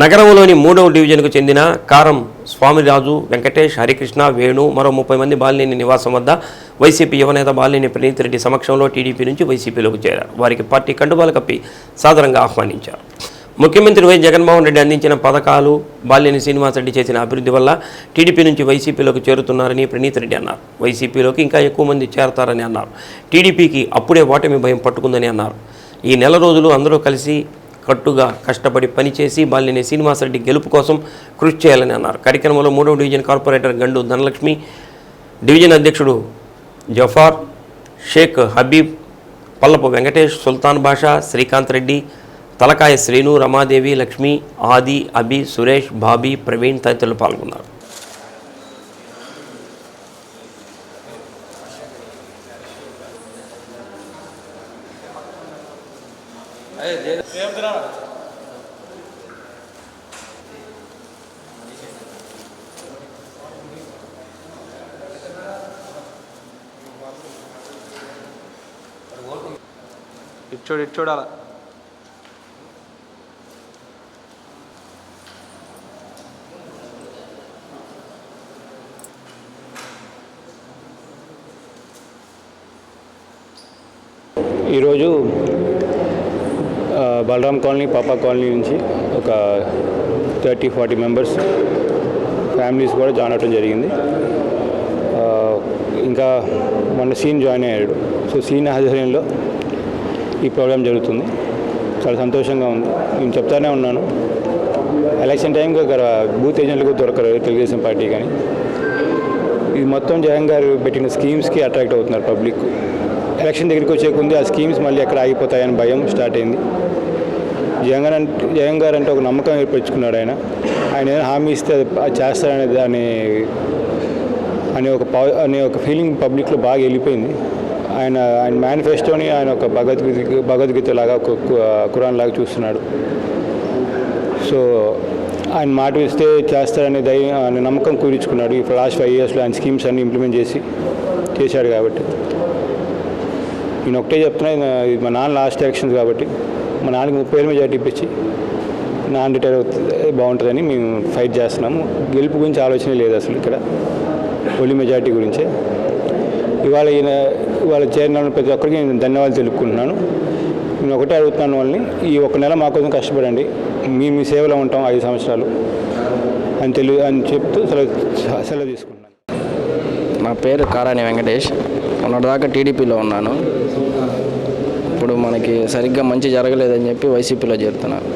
నగరంలోని మూడవ డివిజన్కు చెందిన కారం స్వామిరాజు వెంకటేష్ హరికృష్ణ వేణు మరో ముప్పై మంది బాలినేని నివాసం వద్ద వైసీపీ యువనేత బాలినేని ప్రణీత్ రెడ్డి సమక్షంలో టీడీపీ నుంచి వైసీపీలోకి చేరారు. వారికి పార్టీ కండుబాలు కప్పి సాదరంగా ఆహ్వానించారు. ముఖ్యమంత్రి వై జగన్మోహన్ రెడ్డి అందించిన పథకాలు బాల్యని శ్రీనివాసరెడ్డి చేసిన అభివృద్ధి వల్ల టీడీపీ నుంచి వైసీపీలోకి చేరుతున్నారని ప్రణీత్ రెడ్డి అన్నారు. వైసీపీలోకి ఇంకా ఎక్కువ మంది చేరతారని అన్నారు. టీడీపీకి అప్పుడే ఓటమి భయం పట్టుకుందని అన్నారు. ఈ నెల రోజులు అందరూ కలిసి కట్టుగా కష్టపడి పనిచేసి బాలినేని శ్రీనివాసరెడ్డి గెలుపు కోసం కృషి చేయాలని అన్నారు. కార్యక్రమంలో మూడవ డివిజన్ కార్పొరేటర్ గండు ధనలక్ష్మి డివిజన్ అధ్యక్షుడు జఫార్ షేక్ హబీబ్ పల్లపు వెంకటేష్ సుల్తాన్ బాషా శ్రీకాంత్ రెడ్డి తలకాయ శ్రీను రమాదేవి లక్ష్మి ఆది అభి సురేష్ బాబీ ప్రవీణ్ తదితరులు పాల్గొన్నారు. ఇచ్చోడు ఇచ్చోడాల ఈరోజు బలరామ్ బలరాం కాలనీ పాపా కాలనీ నుంచి ఒక థర్టీ ఫార్టీ మెంబర్స్ ఫ్యామిలీస్ కూడా జాయిన్ అవ్వడం జరిగింది. ఇంకా మొన్న సీన్ జాయిన్ అయ్యాడు. సో సీన్ ఆధ్వర్యంలో ఈ ప్రోగ్రామ్ జరుగుతుంది. చాలా సంతోషంగా ఉంది. నేను చెప్తానే ఉన్నాను. ఎలక్షన్ టైంకి ఒక బూత్ ఏజెంట్లకు దొరకరు తెలుగుదేశం పార్టీ కానీ. ఇది మొత్తం జగన్ గారు పెట్టిన స్కీమ్స్కి అట్రాక్ట్ అవుతున్నారు పబ్లిక్. ఎలక్షన్ దగ్గరికి వచ్చే ఆ స్కీమ్స్ మళ్ళీ ఎక్కడ ఆగిపోతాయని భయం స్టార్ట్ అయింది. జగన్ అంటే జగన్ గారు అంటే ఒక నమ్మకం ఏర్పరచుకున్నాడు ఆయన. ఆయన ఏదైనా హామీ ఇస్తే అది అది చేస్తారనే దాని అనే ఒక పా అనే ఒక ఫీలింగ్ పబ్లిక్లో బాగా వెళ్ళిపోయింది. ఆయన ఆయన మేనిఫెస్టోని ఆయన ఒక భగవద్గీత భగవద్గీత లాగా ఒక కు- లాగా చూస్తున్నాడు. సో ఆయన మాట ఇస్తే చేస్తారనే ధైర్యం నమ్మకం కూర్చుకున్నాడు ఈ లాస్ట్ ఫైవ్ ఇయర్స్లో ఆయన స్కీమ్స్ అన్ని ఇంప్లిమెంట్ చేసి చేశాడు కాబట్టి. నేను ఒకటే చెప్తున్నా ఇది మా నాన్న లాస్ట్ ఎలక్షన్స్ కాబట్టి మా నాన్నకి ముప్పై వేల మెజార్టీ ఇప్పించి నాన్న రిటైర్ అవుతుంది బాగుంటుందని మేము ఫైట్ చేస్తున్నాము. గెలుపు గురించి ఆలోచన లేదు అసలు ఇక్కడ ఓన్లీ మెజార్టీ గురించే. ఇవాళ ఈయన ఇవాళ చేరిన ప్రతి ఒక్కరికి నేను ధన్యవాదాలు తెలుపుకుంటున్నాను. నేను ఒకటే అడుగుతున్నాను వాళ్ళని ఈ ఒక నెల మా కోసం కష్టపడండి. మీ మీ సేవలో ఉంటాం ఐదు సంవత్సరాలు. అని తెలియ అని చెప్తూ సెలవు సెలవు తీసుకుంటున్నాను. నా పేరు కారాణి వెంకటేష్. మొన్నటిదాకా టీడీపీలో ఉన్నాను. ఇప్పుడు మనకి సరిగ్గా మంచి జరగలేదని చెప్పి వైసీపీలో చేరుతున్నాను.